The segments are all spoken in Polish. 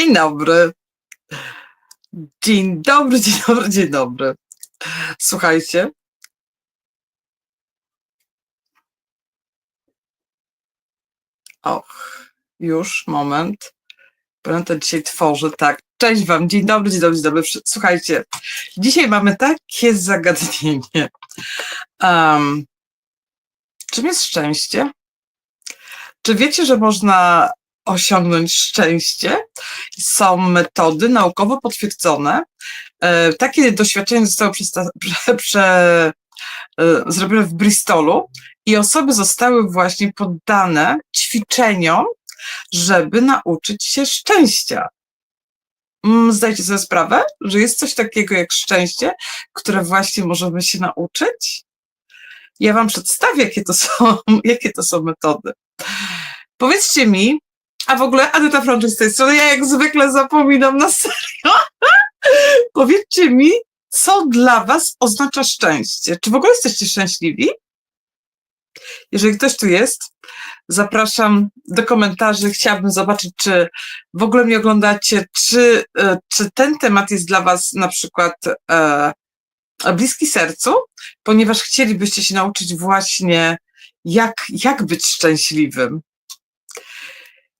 Dzień dobry. Dzień dobry, dzień dobry, dzień dobry. Słuchajcie. Och, już, moment. Będę dzisiaj tworzę, tak. Cześć Wam, dzień dobry, dzień dobry, dzień dobry. Słuchajcie, dzisiaj mamy takie zagadnienie. Um, czym jest szczęście? Czy wiecie, że można osiągnąć szczęście? Są metody naukowo potwierdzone. E, takie doświadczenie zostało e, zrobione w Bristolu i osoby zostały właśnie poddane ćwiczeniom, żeby nauczyć się szczęścia. Mm, Zdajcie sobie sprawę, że jest coś takiego jak szczęście, które właśnie możemy się nauczyć? Ja Wam przedstawię, jakie to są, jakie to są metody. Powiedzcie mi, a w ogóle Adyta Frączyk z tej strony, ja jak zwykle zapominam na serio. Powiedzcie mi, co dla Was oznacza szczęście? Czy w ogóle jesteście szczęśliwi? Jeżeli ktoś tu jest, zapraszam do komentarzy. Chciałabym zobaczyć, czy w ogóle mnie oglądacie, czy, e, czy ten temat jest dla Was na przykład e, bliski sercu, ponieważ chcielibyście się nauczyć właśnie, jak, jak być szczęśliwym.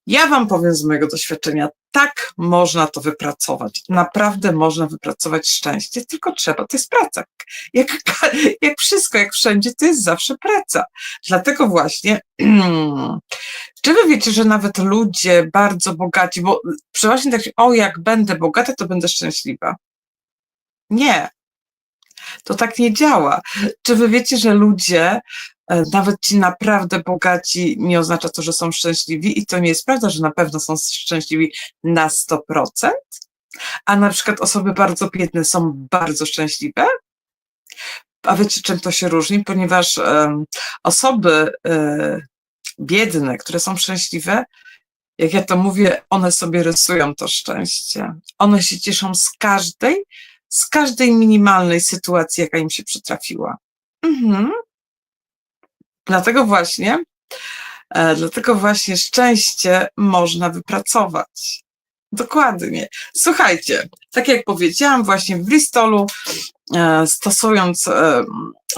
Ja Wam powiem z mojego doświadczenia, tak można to wypracować. Naprawdę można wypracować szczęście, tylko trzeba, to jest praca. Jak, jak wszystko, jak wszędzie, to jest zawsze praca. Dlatego właśnie, czy Wy wiecie, że nawet ludzie bardzo bogaci, bo przeważnie tak, o jak będę bogata, to będę szczęśliwa. Nie, to tak nie działa. Czy wy wiecie, że ludzie, nawet ci naprawdę bogaci, nie oznacza to, że są szczęśliwi i to nie jest prawda, że na pewno są szczęśliwi na 100%, a na przykład osoby bardzo biedne są bardzo szczęśliwe? A wiecie, czym to się różni? Ponieważ em, osoby e, biedne, które są szczęśliwe, jak ja to mówię, one sobie rysują to szczęście. One się cieszą z każdej z każdej minimalnej sytuacji, jaka im się przytrafiła. Mhm. Dlatego właśnie, e, dlatego właśnie szczęście można wypracować. Dokładnie. Słuchajcie, tak jak powiedziałam, właśnie w Bristolu, e, stosując e,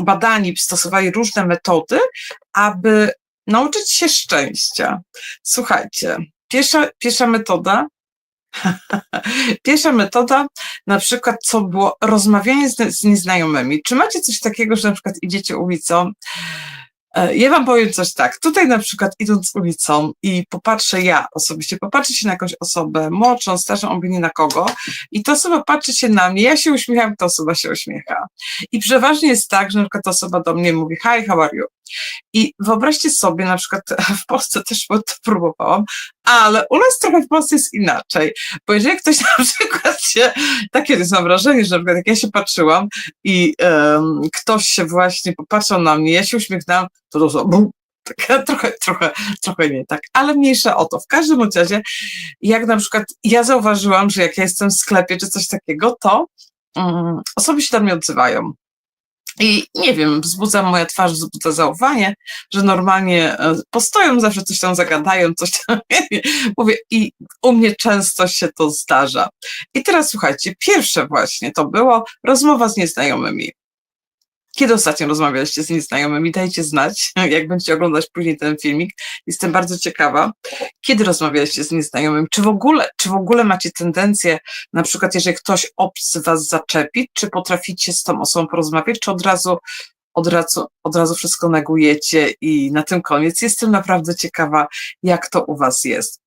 badani, stosowali różne metody, aby nauczyć się szczęścia. Słuchajcie, pierwsza, pierwsza metoda Pierwsza metoda, na przykład, co było rozmawianie z, z nieznajomymi. Czy macie coś takiego, że na przykład idziecie ulicą? E, Ja wam powiem coś tak. Tutaj na przykład idąc ulicą i popatrzę ja osobiście, popatrzę się na jakąś osobę młodszą, starszą, obojętnie na kogo i ta osoba patrzy się na mnie, ja się uśmiecham, ta osoba się uśmiecha. I przeważnie jest tak, że na przykład ta osoba do mnie mówi hi, how are you? I wyobraźcie sobie, na przykład w Polsce też to próbowałam, ale u nas trochę w Polsce jest inaczej, bo jeżeli ktoś na przykład się, takie jest mam wrażenie, że na przykład jak ja się patrzyłam i em, ktoś się właśnie popatrzył na mnie, ja się uśmiechnęłam, to to so, bum, tak, trochę, trochę, trochę nie tak, ale mniejsza o to. W każdym razie, jak na przykład ja zauważyłam, że jak ja jestem w sklepie czy coś takiego, to mm, osoby się do mnie odzywają. I nie wiem, wzbudza moja twarz, wzbudza zaufanie, że normalnie e, postoją, zawsze coś tam zagadają, coś tam, mówię, i u mnie często się to zdarza. I teraz słuchajcie, pierwsze właśnie to było rozmowa z nieznajomymi. Kiedy ostatnio rozmawialiście z nieznajomymi? Dajcie znać, jak będziecie oglądać później ten filmik. Jestem bardzo ciekawa. Kiedy rozmawialiście z nieznajomym? Czy w ogóle, czy w ogóle macie tendencję, na przykład jeżeli ktoś obcy was zaczepi, czy potraficie z tą osobą porozmawiać, czy od razu, od razu, od razu wszystko negujecie i na tym koniec? Jestem naprawdę ciekawa, jak to u was jest.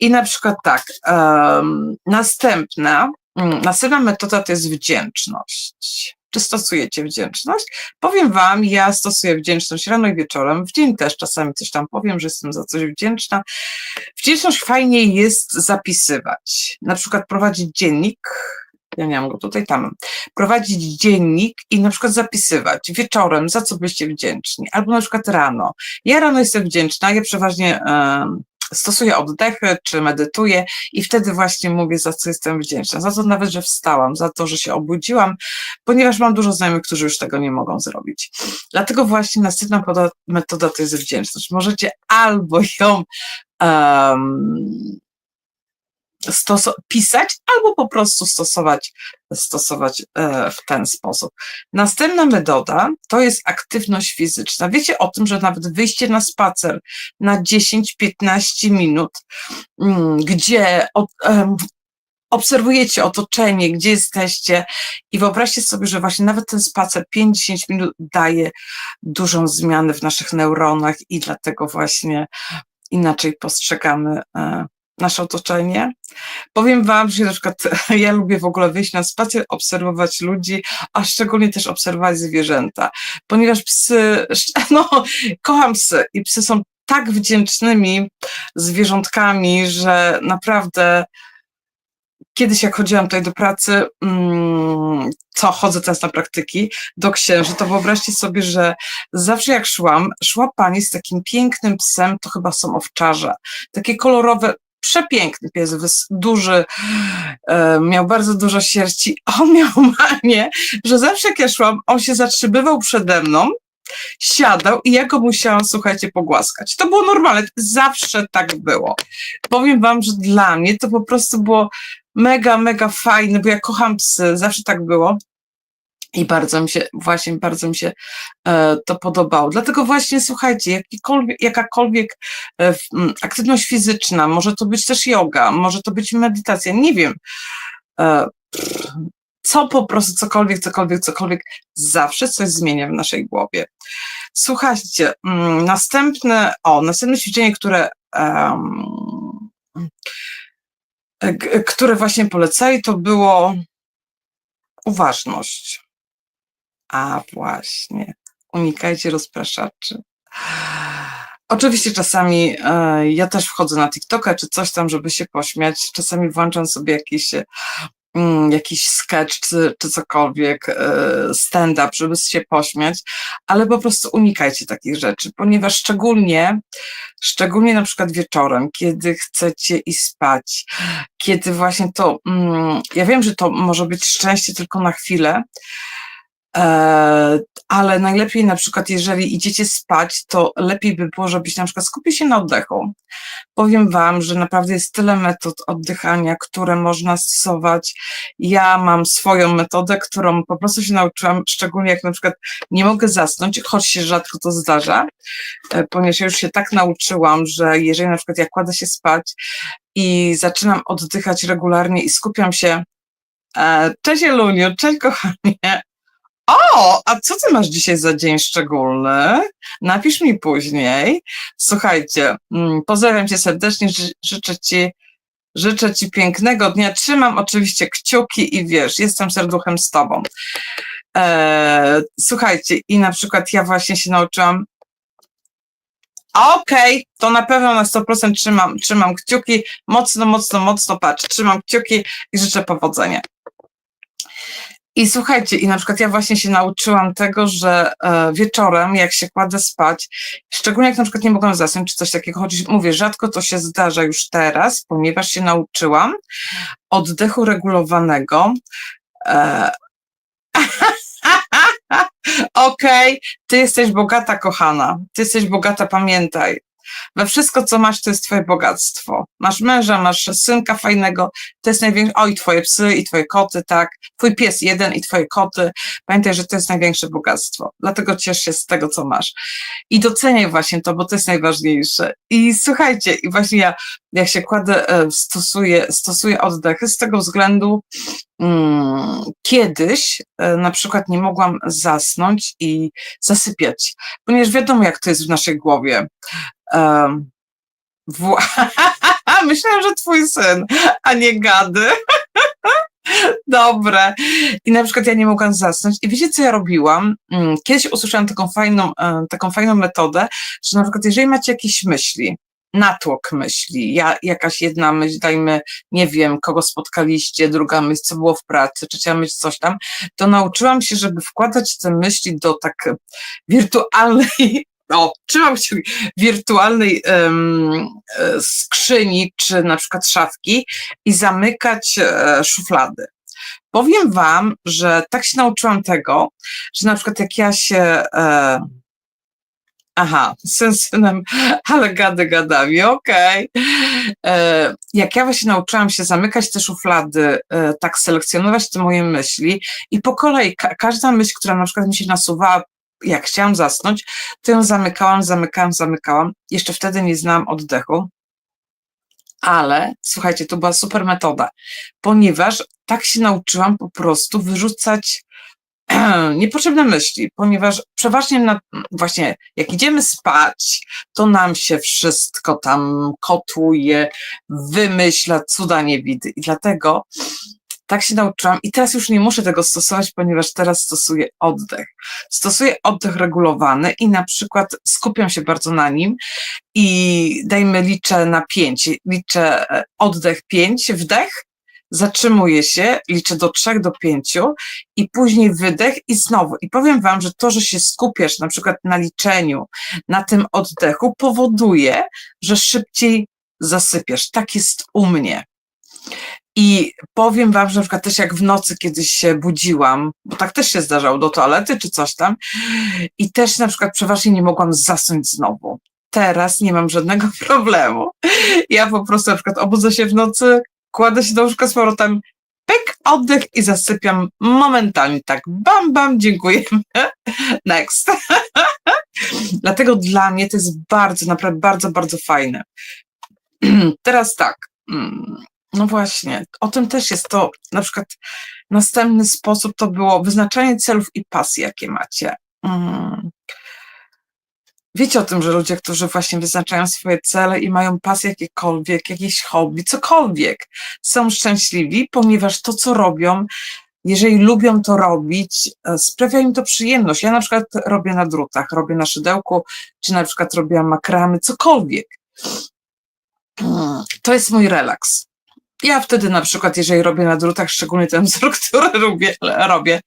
I na przykład tak, um, następna, mm, następna metoda to jest wdzięczność. Czy stosujecie wdzięczność? Powiem Wam, ja stosuję wdzięczność rano i wieczorem. W dzień też czasami coś tam powiem, że jestem za coś wdzięczna. Wdzięczność fajnie jest zapisywać. Na przykład prowadzić dziennik. Ja nie mam go tutaj, tam. Prowadzić dziennik i na przykład zapisywać wieczorem, za co byście wdzięczni, albo na przykład rano. Ja rano jestem wdzięczna, ja przeważnie stosuję oddechy, czy medytuję i wtedy właśnie mówię, za co jestem wdzięczna. Za to nawet, że wstałam, za to, że się obudziłam, ponieważ mam dużo znajomych, którzy już tego nie mogą zrobić. Dlatego właśnie następna metoda to jest wdzięczność. Możecie albo ją um, stoso- pisać albo po prostu stosować, stosować e, w ten sposób. Następna metoda to jest aktywność fizyczna. Wiecie o tym, że nawet wyjście na spacer na 10-15 minut, mm, gdzie od, obserwujecie otoczenie, gdzie jesteście i wyobraźcie sobie, że właśnie nawet ten spacer 5-10 minut daje dużą zmianę w naszych neuronach i dlatego właśnie inaczej postrzegamy e, nasze otoczenie. Powiem Wam, że na przykład ja lubię w ogóle wyjść na spacer, obserwować ludzi, a szczególnie też obserwować zwierzęta, ponieważ psy, no, kocham psy i psy są tak wdzięcznymi zwierzątkami, że naprawdę kiedyś jak chodziłam tutaj do pracy, mm, co chodzę teraz na praktyki, do księży, to wyobraźcie sobie, że zawsze jak szłam, szła pani z takim pięknym psem, to chyba są owczarze, takie kolorowe, przepiękny pies, duży, e, miał bardzo dużo sierści, on miał manię, że zawsze jak ja szłam, on się zatrzymywał przede mną, siadał i ja go musiałam, słuchajcie, pogłaskać. To było normalne, zawsze tak było. Powiem wam, że dla mnie to po prostu było mega, mega fajne, bo ja kocham psy, zawsze tak było. I bardzo mi się, właśnie bardzo mi się e, to podobało. Dlatego właśnie słuchajcie, jakakolwiek e, aktywność fizyczna, może to być też yoga, może to być medytacja, nie wiem. E, co po prostu, cokolwiek, cokolwiek, cokolwiek, zawsze coś zmienia w naszej głowie. Słuchajcie, następne, o, następne ćwiczenie, które, g- które właśnie polecali, to było uważność. A właśnie, unikajcie rozpraszaczy. Oczywiście czasami e, ja też wchodzę na TikToka czy coś tam, żeby się pośmiać. Czasami włączam sobie jakiś, e, mm, jakiś sketch czy, czy cokolwiek, e, stand-up, żeby się pośmiać, ale po prostu unikajcie takich rzeczy, ponieważ szczególnie, szczególnie na przykład wieczorem, kiedy chcecie iść spać, kiedy właśnie to, mm, ja wiem, że to może być szczęście tylko na chwilę, ale najlepiej na przykład, jeżeli idziecie spać, to lepiej by było, żebyś na przykład skupił się na oddechu. Powiem Wam, że naprawdę jest tyle metod oddychania, które można stosować. Ja mam swoją metodę, którą po prostu się nauczyłam, szczególnie jak na przykład nie mogę zasnąć, choć się rzadko to zdarza, e, ponieważ ja już się tak nauczyłam, że jeżeli na przykład ja kładę się spać i zaczynam oddychać regularnie i skupiam się, e, cześć Eluniu, cześć kochanie, o, a co ty masz dzisiaj za dzień szczególny? Napisz mi później. Słuchajcie, mm, pozdrawiam cię serdecznie, ży- życzę ci, życzę ci pięknego dnia. Trzymam oczywiście kciuki i wiesz, jestem serduchem z tobą. Eee, słuchajcie, i na przykład ja właśnie się nauczyłam. Okej, to na pewno na 100% trzymam, trzymam kciuki. Mocno, mocno, mocno patrz. Trzymam kciuki i życzę powodzenia. I słuchajcie, i na przykład ja właśnie się nauczyłam tego, że e, wieczorem, jak się kładę spać, szczególnie jak na przykład nie mogłam zasnąć czy coś takiego, choć mówię, rzadko to się zdarza już teraz, ponieważ się nauczyłam oddechu regulowanego. E, Okej, ty jesteś bogata, kochana. Ty jesteś bogata, pamiętaj. We wszystko, co masz, to jest twoje bogactwo. Masz męża, masz synka fajnego, to jest największe. O, i twoje psy, i twoje koty, tak. Twój pies jeden i twoje koty. Pamiętaj, że to jest największe bogactwo. Dlatego ciesz się z tego, co masz. I doceniaj właśnie to, bo to jest najważniejsze. I słuchajcie, i właśnie ja, jak się kładę, e, stosuję, stosuję oddechy z tego względu, mm, kiedyś e, na przykład nie mogłam zasnąć i zasypiać, ponieważ wiadomo, jak to jest w naszej głowie. Um, Myślałam, że twój syn, a nie gady. Dobre. I na przykład ja nie mogłam zasnąć. I wiecie, co ja robiłam? Mm, Kiedyś usłyszałam taką fajną, e, taką fajną metodę, że na przykład jeżeli macie jakieś myśli, natłok myśli, ja, jakaś jedna myśl, dajmy, nie wiem, kogo spotkaliście, druga myśl, co było w pracy, trzecia myśl, coś tam, to nauczyłam się, żeby wkładać te myśli do tak wirtualnej, o, trzymam się wirtualnej e, skrzyni, czy na przykład szafki i zamykać e, szuflady. Powiem wam, że tak się nauczyłam tego, że na przykład jak ja się e, Aha, syn synem, ale gady gadami, okej. E, Jak ja właśnie nauczyłam się zamykać te szuflady, e, tak selekcjonować te moje myśli i po kolei ka każda myśl, która na przykład mi się nasuwała, jak chciałam zasnąć, to ją zamykałam, zamykałam, zamykałam. Jeszcze wtedy nie znałam oddechu. Ale słuchajcie, to była super metoda, ponieważ tak się nauczyłam po prostu wyrzucać niepotrzebne myśli, ponieważ przeważnie na, właśnie jak idziemy spać, to nam się wszystko tam kotuje, wymyśla, cuda nie widy. I dlatego tak się nauczyłam i teraz już nie muszę tego stosować, ponieważ teraz stosuję oddech. Stosuję oddech regulowany i na przykład skupiam się bardzo na nim i dajmy liczę na pięć, liczę e, oddech pięć, wdech, zatrzymuję się, liczę do trzech, do pięciu i później wydech i znowu. I powiem Wam, że to, że się skupiasz na przykład na liczeniu, na tym oddechu, powoduje, że szybciej zasypiasz. Tak jest u mnie. I powiem wam, że na przykład też jak w nocy kiedyś się budziłam, bo tak też się zdarzało do toalety czy coś tam, i też na przykład przeważnie nie mogłam zasnąć znowu. Teraz nie mam żadnego problemu. Ja po prostu na przykład obudzę się w nocy, kładę się do łóżka z powrotem, pyk, oddech i zasypiam momentalnie. Tak, bam, bam, dziękujemy. Next. Dlatego dla mnie to jest bardzo, naprawdę bardzo, bardzo fajne. Teraz tak. No właśnie, o tym też jest to, na przykład następny sposób to było wyznaczanie celów i pasji, jakie macie. Mm. Wiecie o tym, że ludzie, którzy właśnie wyznaczają swoje cele i mają pasję jakiekolwiek, jakieś hobby, cokolwiek, są szczęśliwi, ponieważ to, co robią, jeżeli lubią to robić, e, sprawia im to przyjemność. Ja na przykład robię na drutach, robię na szydełku, czy na przykład robię makramy, cokolwiek. Mm, To jest mój relaks. Ja wtedy na przykład, jeżeli robię na drutach, szczególnie ten wzór, który robię, robię,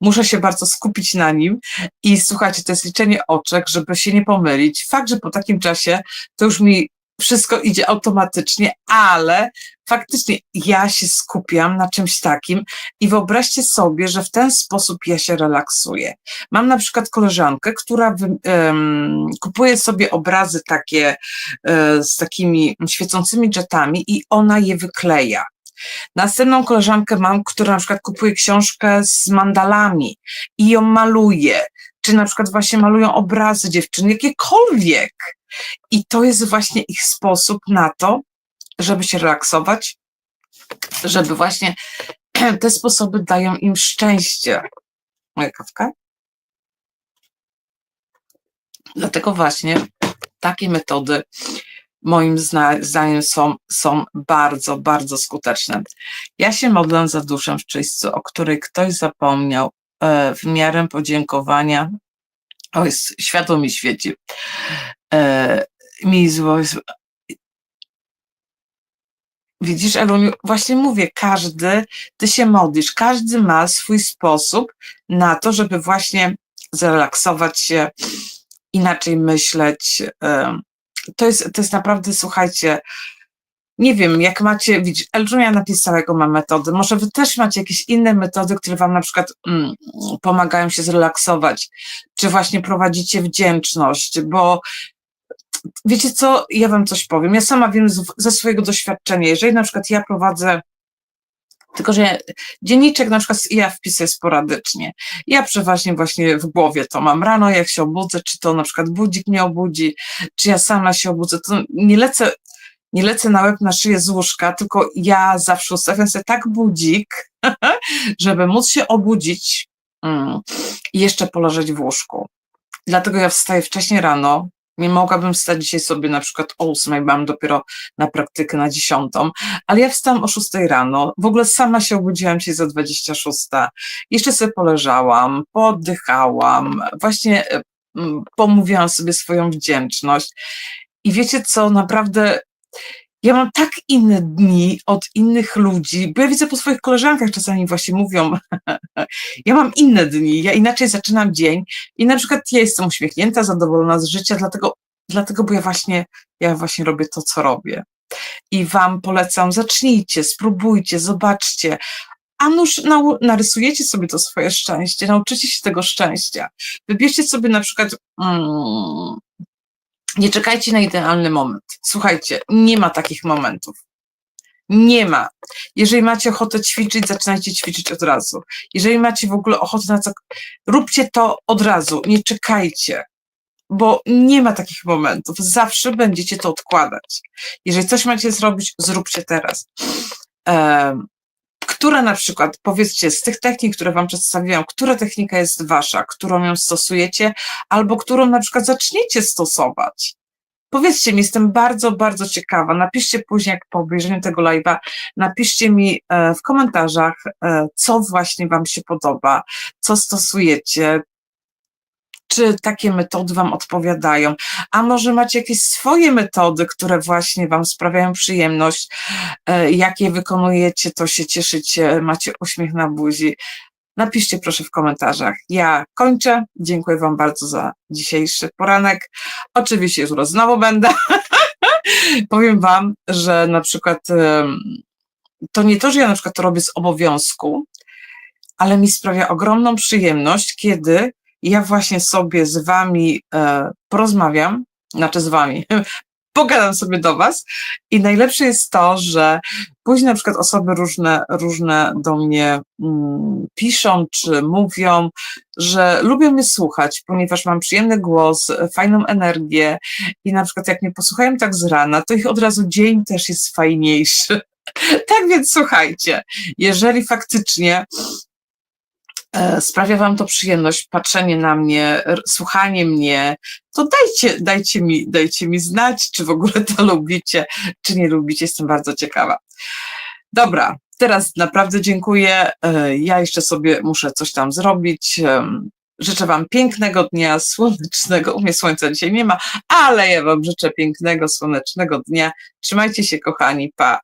muszę się bardzo skupić na nim i słuchajcie, to jest liczenie oczek, żeby się nie pomylić. Fakt, że po takim czasie to już mi wszystko idzie automatycznie, ale faktycznie ja się skupiam na czymś takim i wyobraźcie sobie, że w ten sposób ja się relaksuję. Mam na przykład koleżankę, która em, kupuje sobie obrazy takie e, z takimi świecącymi jetami i ona je wykleja. Następną koleżankę mam, która na przykład kupuje książkę z mandalami i ją maluje, czy na przykład właśnie malują obrazy dziewczyn, jakiekolwiek. I to jest właśnie ich sposób na to, żeby się relaksować, żeby właśnie te sposoby dają im szczęście. Moja kawka? Dlatego właśnie takie metody moim zdaniem są, są bardzo, bardzo skuteczne. Ja się modlę za duszę w czyśćcu, o której ktoś zapomniał e, w miarę podziękowania. O, światło mi świeci. E, mi. Widzisz, Eluniu, właśnie mówię, każdy, ty się modlisz, każdy ma swój sposób na to, żeby właśnie zrelaksować się, inaczej myśleć. em, To jest, to jest naprawdę, słuchajcie, nie wiem, jak macie, widzisz, Elżunia napisała, jaką ma metody. Może wy też macie jakieś inne metody, które wam na przykład mm, pomagają się zrelaksować, czy właśnie prowadzicie wdzięczność, bo wiecie co, ja wam coś powiem. Ja sama wiem z, ze swojego doświadczenia, jeżeli na przykład ja prowadzę tylko, że dzienniczek na przykład ja wpisuję sporadycznie. Ja przeważnie właśnie w głowie to mam rano, jak się obudzę, czy to na przykład budzik mnie obudzi, czy ja sama się obudzę, to nie lecę, nie lecę na łeb na szyję z łóżka, tylko ja zawsze ustawiam sobie tak budzik, żeby móc się obudzić mm, i jeszcze poleżeć w łóżku. Dlatego ja wstaję wcześniej rano, nie mogłabym wstać dzisiaj sobie na przykład o ósmej, mam dopiero na praktykę na dziesiątą, ale ja wstałam o szóstej rano, w ogóle sama się obudziłam się za 26, jeszcze sobie poleżałam, poddychałam, właśnie e, pomówiłam sobie swoją wdzięczność. I wiecie co, naprawdę ja mam tak inne dni od innych ludzi, bo ja widzę po swoich koleżankach czasami właśnie mówią, ja mam inne dni, ja inaczej zaczynam dzień i na przykład ja jestem uśmiechnięta, zadowolona z życia, dlatego, dlatego bo ja właśnie, ja właśnie robię to, co robię. I wam polecam, zacznijcie, spróbujcie, zobaczcie, a nuż narysujecie sobie to swoje szczęście, nauczycie się tego szczęścia. Wybierzcie sobie na przykład, mm, nie czekajcie na idealny moment. Słuchajcie, nie ma takich momentów. Nie ma. Jeżeli macie ochotę ćwiczyć, zaczynajcie ćwiczyć od razu. Jeżeli macie w ogóle ochotę na co, róbcie to od razu, nie czekajcie, bo nie ma takich momentów. Zawsze będziecie to odkładać. Jeżeli coś macie zrobić, zróbcie teraz. Em, która na przykład, powiedzcie, z tych technik, które Wam przedstawiłam, która technika jest Wasza, którą ją stosujecie, albo którą na przykład zaczniecie stosować. Powiedzcie mi, jestem bardzo, bardzo ciekawa. Napiszcie później, jak po obejrzeniu tego live'a, napiszcie mi e, w komentarzach, e, co właśnie Wam się podoba, co stosujecie, czy takie metody Wam odpowiadają, a może macie jakieś swoje metody, które właśnie Wam sprawiają przyjemność, e, jak je wykonujecie, to się cieszycie, macie uśmiech na buzi. Napiszcie proszę w komentarzach. Ja kończę. Dziękuję Wam bardzo za dzisiejszy poranek. Oczywiście jutro znowu będę. Powiem Wam, że na przykład to nie to, że ja na przykład to robię z obowiązku, ale mi sprawia ogromną przyjemność, kiedy ja właśnie sobie z Wami e, porozmawiam, znaczy z Wami, pogadam sobie do Was i najlepsze jest to, że później na przykład osoby różne, różne do mnie mm, piszą czy mówią, że lubią mnie słuchać, ponieważ mam przyjemny głos, fajną energię i na przykład jak mnie posłuchają tak z rana, to ich od razu dzień też jest fajniejszy. tak więc słuchajcie, jeżeli faktycznie sprawia Wam to przyjemność, patrzenie na mnie, słuchanie mnie, to dajcie, dajcie, mi, dajcie mi znać, czy w ogóle to lubicie, czy nie lubicie. Jestem bardzo ciekawa. Dobra, teraz naprawdę dziękuję. E, Ja jeszcze sobie muszę coś tam zrobić. Życzę Wam pięknego dnia, słonecznego. U mnie słońca dzisiaj nie ma, ale ja Wam życzę pięknego, słonecznego dnia. Trzymajcie się, kochani. Pa.